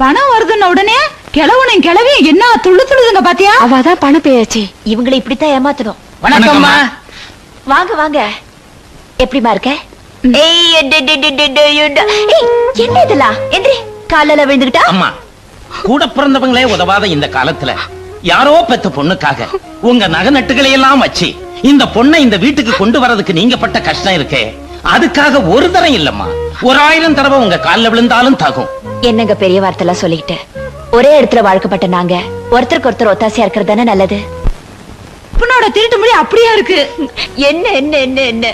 பணம் வருதுன்ன உடனே கிழவனும் கிளவி என்ன துள்ளு துள்ளுதுங்க பாத்தியா? அவதான் பண பேயாச்சே. இவங்களை இப்படித்தான் ஏமாத்தணும். வணக்கம்மா. வாங்க வாங்க. எப்படிமா இருக்க? என்ன இதெல்லாம் எந்திரி காலையில விழுந்துகிட்டா அம்மா கூட பிறந்தவங்களே உதவாத இந்த காலத்துல யாரோ பெத்த பொண்ணுக்காக உங்க நகை நட்டுகளை எல்லாம் வச்சு இந்த பொண்ணை இந்த வீட்டுக்கு கொண்டு வரதுக்கு நீங்க பட்ட கஷ்டம் இருக்கே. அதுக்காக ஒரு தரம் இல்லம்மா. ஒரு ஆயிரம் தடவை உங்க கால்ல விழுந்தாலும் தகும். என்னங்க பெரிய வார்த்தைலாம் சொல்லிக்கிட்டு? ஒரே இடத்துல வாழ்க்கப்பட்ட நாங்க. ஒருத்தருக்கு ஒருத்தர் ஒத்தாசையா இருக்கிறது தானே நல்லது? அப்பனோட திருட்டு முடி அப்படியே இருக்கு? என்ன என்ன என்ன என்ன?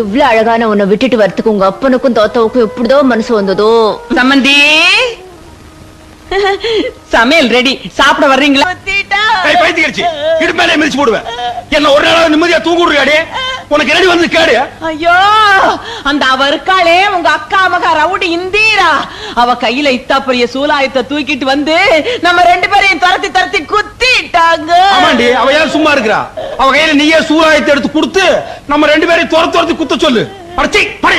எவ்வளவு அழகான உன்னை விட்டுட்டு வரதுக்கு உங்க அப்பனுக்கும் தோத்தவுக்கும் எப்படிதோ மனசு வந்ததோ? சம்மந்தி சமையல் ரெடி சாப்பிட வர்றீங்களா? ஏய் பைத்தியக்காரச்சி இடுப்பேலே மிதிச்சு போடுவேன். என்ன ஒரு நாள் நிம்மதியா தூங்க விடுறியாடி உனக்கு ரெடி வந்து கேடு? ஐயோ அந்த அவ இருக்காளே உங்க அக்கா மகா ரவுடி இந்தீரா. அவ கையில இத்தா பெரிய சூலாயத்தை தூக்கிட்டு வந்து நம்ம ரெண்டு பேரையும் துரத்தி துரத்தி குத்திட்டாங்க. ஆமாண்டி அவ யார் சும்மா இருக்கிறா? அவ கையில நீயே சூறாயத்தை எடுத்து கொடுத்து நம்ம ரெண்டு பேரையும் துரத்து துரத்தி குத்த சொல்லு. படச்சி படி.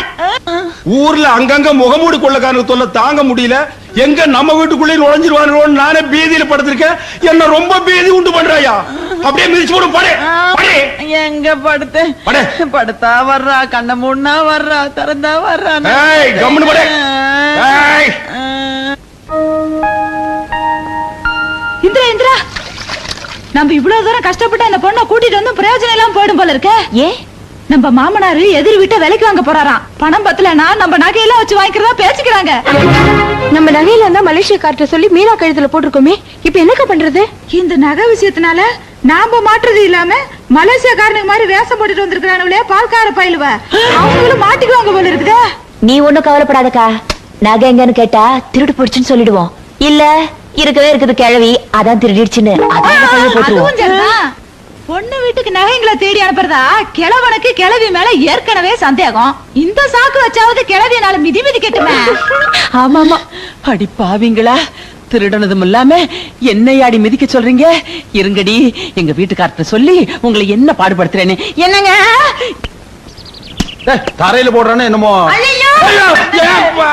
ஊர்ல அங்கங்க முகமூடி கொள்ளக்காரனுக்கு தொல்லை தாங்க முடியல. எங்க நம்ம வீட்டுக்குள்ளே நுழைஞ்சிருவானுன்னு நானே பீதியில படுத்திருக்கேன். என்ன ரொம்ப பீதி உண்டு பண்றாயா? அப்படியே மிதிச்சு போடு படி படி. எங்க படுத்து? படு. படுத்தா வர்றா கண்ண மூடனா வர்றா திறந்தா வர்றா ஏய் கம்முனு படு. ஏய். இந்திரா இந்திரா. நம்ம இவ்வளவு தூரம் கஷ்டப்பட்டு அந்த பொண்ணை கூட்டிட்டு வந்து பிரயோஜனம் எல்லாம் போயிடும் போல இருக்க. ஏன்? நம்ம மாமனாரு எதிர் வீட்டை விலைக்கு வாங்க போறாராம். பணம் பத்தலனா நம்ம நகையெல்லாம் வச்சு வாங்கிக்கிறதா பேசிக்கிறாங்க. நம்ம நகையில இருந்தா மலேசியக்கார்ட்ட சொல்லி மீனா கழுத்துல போட்டிருக்கோமே இப்ப என்னக்கா பண்றது? இந்த நகை விஷயத்தினால நாம மாற்றுறது இல்லாம மலேசியாக்காரனுக்கு மாதிரி வேஷம் போட்டுட்டு வந்திருக்கிறானுங்களே பால்கார பயிலுவ. அவங்களும் மாட்டிக்குவாங்க போல இருக்குதே. நீ ஒண்ணும் கவலைப்படாதக்கா. நகை எங்கன்னு கேட்டா திருடு போடுச்சுன்னு சொல்லிடுவோம். இல்ல இருக்கவே இருக்குது கிழவி அதான் திருடிடுச்சுன்னு. அதான் போட்டுருவோம். பொண்ணு வீட்டுக்கு நகைங்களை தேடி அனுப்புறதா? கிழவனுக்கு கிழவி மேல ஏற்கனவே சந்தேகம். இந்த சாக்கு வச்சாவது கிழவியனால மிதி மிதி கெட்டுமே. ஆமா ஆமா அடி பாவிங்களா. திருடனதும் இல்லாம என்னையாடி மிதிக்க சொல்றீங்க? இருங்கடி எங்க வீட்டுக்கார்ட்ட சொல்லி உங்களை என்ன பாடுபடுத்துறேன்னு. என்னங்க? தரையில போடுறானே என்னமோ.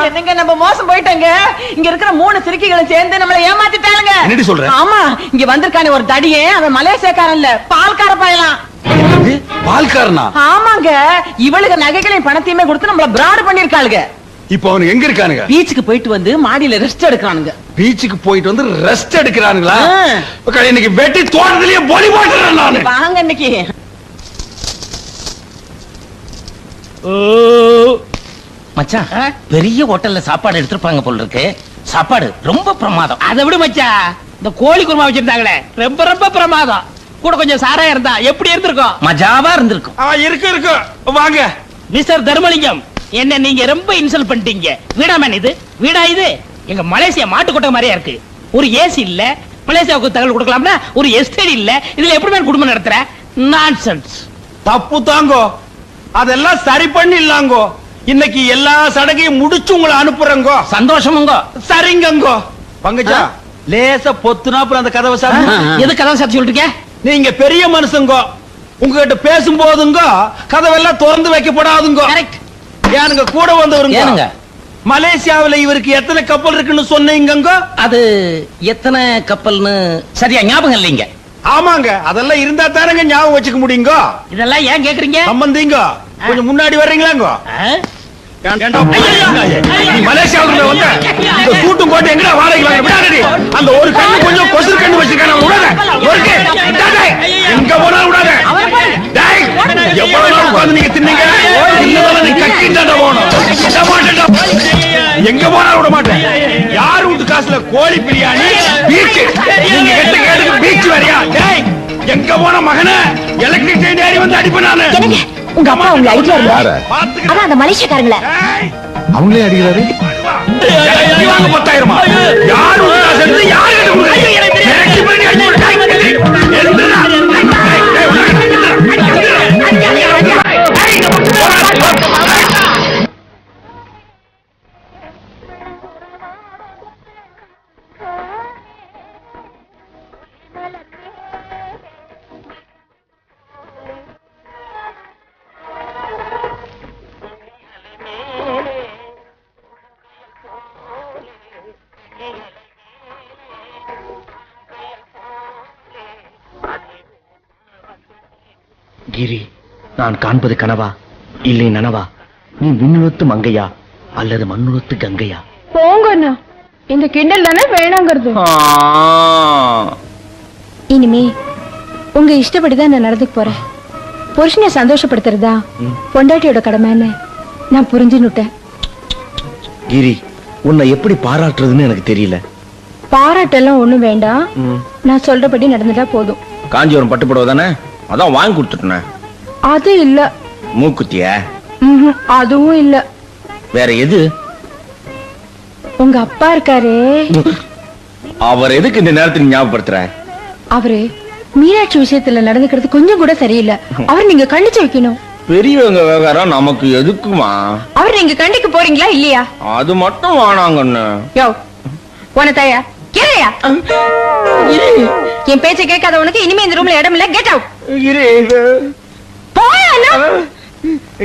என்னங்க நம்ம மோசம் போயிட்டோங்க. இங்க இருக்கிற மூணு சிறுக்கிகளும் சேர்ந்து நம்மள ஏமாத்திட்டாங்க என்னடி சொல்ற? ஆமா இங்க வந்திருக்கானே ஒரு தடியே அவன் மலேசியக்காரன் இல்ல பால்கார பயலாம். பால்காரனா? ஆமாங்க இவளுக்கு நகைகளையும் பணத்தையுமே கொடுத்து நம்மள பிராடு பண்ணிருக்காளுங்க இப்ப அவனுக்கு எங்க இருக்கானுங்க? பீச்சுக்கு போயிட்டு வந்து மாடியில ரெஸ்ட் எடுக்கிறானுங்க. பீச்சுக்கு போயிட்டு வந்து ரெஸ்ட் எடுக்கிறானுங்களா? இன்னைக்கு வெட்டி தோட்டத்திலேயே பொலி போட்டுறேன் நானு. வாங்க இன்னைக்கு. மச்சான் பெரிய ஹோட்டல்ல சாப்பாடு எடுத்திருப்பாங்க போல இருக்கு சாப்பாடு ரொம்ப பிரமாதம். அதை விடு மச்சா. இந்த கோழி குருமா வச்சிருந்தாங்களே. ரொம்ப ரொம்ப பிரமாதம். கூட கொஞ்சம் சாராயம் இருந்தா எப்படி இருந்திருக்கும்? மஜாவா இருந்திருக்கும். ஆ, இருக்கு இருக்கு. வாங்க. மிஸ்டர் தர்மலிங்கம் என்ன நீங்க ரொம்ப இன்சல்ட் பண்ணிட்டீங்க. வீடா மேன் இது? வீடா இது? எங்க மலேசியா மாட்டுக்கொட்டை மாதிரியா இருக்கு. ஒரு ஏசி இல்ல. மலேசியாவுக்கு தகவல் கொடுக்கலாம்னா ஒரு எஸ்டேட் இல்ல. இதுல எப்படி மேன் குடும்பம் நடத்துற? நான்சென்ஸ் தப்பு தாங்கோ. அதெல்லாம் சரி பண்ணி இல்லாங்கோ இன்னைக்கு எல்லா சடகையும் முடிச்சு உங்களை அனுப்புறேங்கோ. சந்தோஷமுங்க. சரிங்கங்கோ. பங்கஜா லேசா பொத்துனாப்புல அந்த கதவை சார் எதுக்கு அதான் சார் சொல்றீங்க நீங்க பெரிய மனுஷங்கோ. உங்ககிட்ட பேசும்போதுங்க கதவெல்லாம் திறந்து வைக்கப்படாதுங்க. கரெக்ட் ஏனுங்க கூட வந்தவருங்க. மலேசியாவுல இவருக்கு எத்தனை கப்பல் இருக்குன்னு சொன்னீங்கங்க? அது எத்தனை கப்பல்னு சரியா ஞாபகம் இல்லைங்க. ஆமாங்க அதெல்லாம் இருந்தா தானங்க ஞாபகம் வச்சுக்க முடியுங்க. இதெல்லாம் ஏன் கேக்குறீங்க? சம்பந்திங்க கொஞ்சம் முன்னாடி வர்றீங்களாங்க. மலேசியாவுல வந்த? இந்த சூட்டும் கோட்டை எங்கடா வாடகைக்கு விடாதடி. அந்த ஒரு கண்ணு கொஞ்சம் கொசுறு கண்ணு வச்சிருக்கான விடாத. ஒருக்கு எங்க போனாலும் விடாத. டேய் எவ்வளவு நாள் உட்கார்ந்து நீங்க தின்னீங்க? இன்னும் நீ கக்கிட்டாட போகணும். எங்க போனாலும் விட மாட்டேன். யார் வீட்டு காசுல கோழி பிரியாணி பீச் நீங்க எட்டு கேட்டுக்கு பீச் வரியா டேய் எங்க போன மகனே? எலக்ட்ரிக் ஏறி வந்து அடிப்பேன் நானு. என்னங்க? உங்க அப்பா உங்களை அடிக்க வரல பாத்துக்க அதான் அந்த மலேசியக்காரங்கள. அவங்களே அடிக்கிறாரு? பத்தாயிரமா யார் யார் கிரி நான் காண்பது கனவா? இல்லை நனவா? நீ விண்ணுலத்து மங்கையா? அல்லது மண்ணுலத்து கங்கையா? போங்க இந்த கிண்டல் தானே வேணாங்கிறது. இனிமே உங்க இஷ்டப்படிதான் நான் நடந்துக்கு போறேன். புருஷனை சந்தோஷப்படுத்துறதா? பொண்டாட்டியோட கடமைன்னு நான் புரிஞ்சுன்னுட்டேன். கிரி உன்னை எப்படி பாராட்டுறதுன்னு எனக்கு தெரியல. பாராட்டெல்லாம் ஒண்ணும் வேண்டாம். நான் சொல்றபடி நடந்துட்டா போதும். காஞ்சிபுரம் பட்டுப்புடவை தானே அதான் வாங்கி கொடுத்துட்டேன். அது இல்ல. மூக்குத்திய? அதுவும் இல்ல. வேற எது? உங்க அப்பா இருக்காரே. அவர் எதுக்கு இந்த நேரத்தில் ஞாபகப்படுத்துற? அவரு மீனாட்சி விஷயத்துல நடந்துக்கிறது கொஞ்சம் கூட சரியில்லை. அவர் நீங்க கண்டிச்சு வைக்கணும். பெரியவங்க விவகாரம் நமக்கு எதுக்குமா? அவர் நீங்க கண்டிக்க போறீங்களா இல்லையா? அது மட்டும் வேணாங்கன்னு யோ போன தாயா கேளையா என் பேச்ச கேட்காத உனக்கு இனிமே இந்த ரூம்ல இடம் இல்ல. கெட் அவுட் கிரி போயா.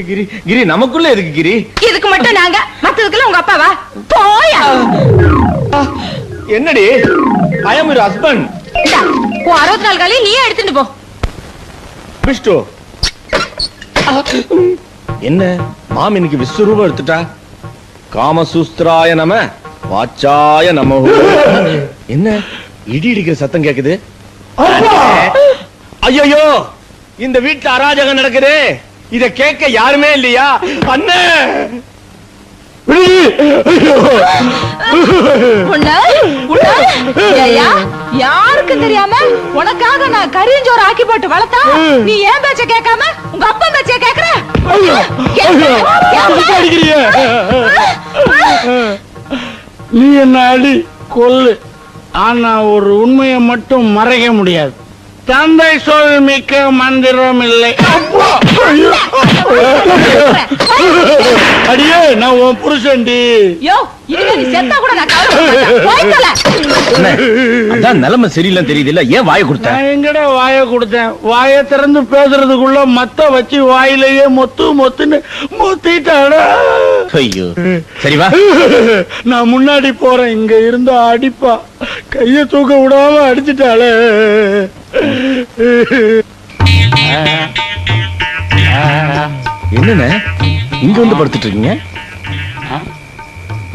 கிரி கிரி நமக்குள்ள எதுக்கு கிரி? இதுக்கு மட்டும் நாங்க மத்ததுக்குள்ள உங்க அப்பாவா? போயா. என்னடி? ஐ அம் யுவர் ஹஸ்பண்ட் உன் அறுபத்தி நாலு காலையும் நீயே எடுத்துட்டு போ. விஷ்ணு என்ன? மாம் இன்னைக்கு விஸ்வரூபம் எடுத்துட்டா? காமசூஸ்திராய நம வாச்சாய நம. என்ன? இடி இடிக்கிற சத்தம் கேக்குது. ஐயோ இந்த வீட்டுல அராஜகம் நடக்குது. இத கேட்க யாருமே இல்லையா? அண்ணே! யாருக்கு தெரியாம உனக்காக நான் கரியஞ்சோறு ஆக்கி போட்டு வளர்த்தா நீ ஏன் பேச்ச கேட்காம உங்க அப்பா பேச்ச கேக்குற நீ என்ன அடி கொல்லு. ஆனா ஒரு உண்மையை மட்டும் மறைக்க முடியாது. தந்தை சொல் மிக்க மந்திரம் இல்லை அடியே நான் உன் புருஷன்டி. யோ நிலைமை சரியில்லை தெரியுது இல்ல ஏன் வாய கொடுத்த? நான் எங்கடா வாயை கொடுத்தேன்? வாயை திறந்து பேசுறதுக்குள்ள மத்த வச்சு வாயிலேயே மொத்து மொத்துன்னு மொத்திட்டாடா. ஐயோ. சரி வா. நான் முன்னாடி போறேன். இங்க இருந்தா அடிப்பா. கைய தூக்க விடாம அடிச்சிட்டாளே. என்னண்ணே? இங்க வந்து படுத்துட்டு இருக்கீங்க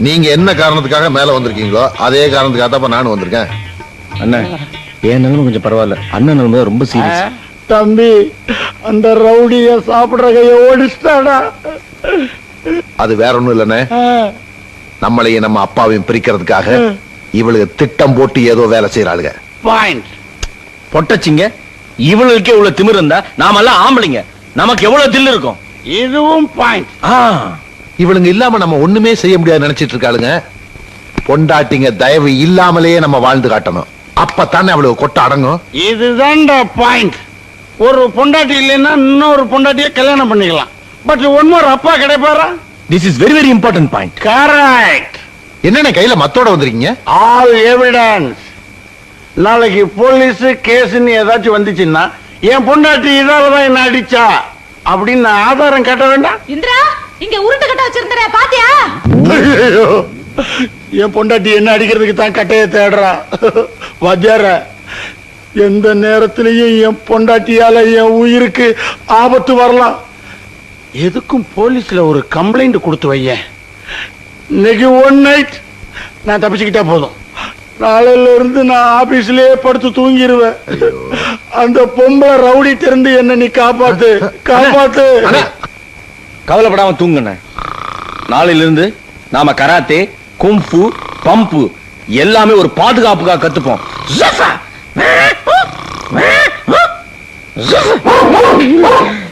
நீங்க என்ன காரணத்துக்காக மேல வந்திருக்கீங்களோ அதே காரணத்துக்காக தான் நானும் வந்திருக்கேன். அண்ணா என் நிலைமை கொஞ்சம் பரவாயில்ல. அண்ணன் நிலைமை ரொம்ப சீரியஸ் தம்பி அந்த ரவுடிய சாப்பிடுற கைய ஓடிச்சிட்டாடா. அது வேற ஒண்ணும் இல்லண்ணே. நம்மளையும் நம்ம அப்பாவையும் பிரிக்கிறதுக்காக இவளுக்கு திட்டம் போட்டு ஏதோ வேலை செய்யறாளுங்க பாயிண்ட் பொட்டச்சிங்க. இவளுக்கே இவ்வளவு திமிரு இருந்தா நாமெல்லாம் ஆம்பளைங்க. நமக்கு எவ்வளவு தில்லு இருக்கும்? இதுவும் பாயிண்ட் ஆ, இவளுங்க இல்லாம நம்ம ஒண்ணுமே செய்ய முடியாது நினைச்சிட்டு இருக்காளுங்க. பொண்டாட்டிங்க தயவு இல்லாமலேயே நம்ம வாழ்ந்து காட்டணும். அப்பத்தானே அவளுக்கு கொட்ட அடங்கும். இதுதான்டா பாயிண்ட் ஒரு பொண்டாட்டி இல்லைன்னா இன்னொரு பொண்டாட்டிய கல்யாணம் பண்ணிக்கலாம். பட் ஒன் மோர் அப்பா கிடைப்பாரா? This is very very important point correct என்னென்ன கையில மத்தோட வந்திருக்கீங்க? ஆல் எவிடன்ஸ் நாளைக்கு போலீஸ் கேஸ்ன்னு ஏதாச்சும் வந்துச்சுன்னா என் பொண்டாட்டி இதாலதான் என்ன அடிச்சா? அப்படின்னு நான் ஆதாரம் கட்ட வேண்டாம். இந்திரா இங்க உருட்டு கட்ட வச்சிருந்தேன் பாத்தியா? என் பொண்டாட்டி என்ன அடிக்கிறதுக்கு தான் கட்டைய தேடுறா. வாத்தியார எந்த நேரத்திலையும் என் பொண்டாட்டியால என் உயிருக்கு ஆபத்து வரலாம். எதுக்கும் போலீஸ்ல ஒரு கம்ப்ளைண்ட் கொடுத்து வையேன். இன்னைக்கு ஒன் நைட் நான் தப்பிச்சுக்கிட்டா போதும். நாளையில இருந்து நான் ஆபீஸ்லயே படுத்து தூங்கிடுவேன் அந்த பொம்பளை ரவுடி திறந்து என்ன நீ காப்பாத்து. காப்பாத்து. கவலைப்படாம தூங்குண்ணே. நாளையில இருந்து நாம கராத்தே கும்பு பம்பு எல்லாமே ஒரு பாதுகாப்புக்காக கத்துப்போம்! ஜஃபா!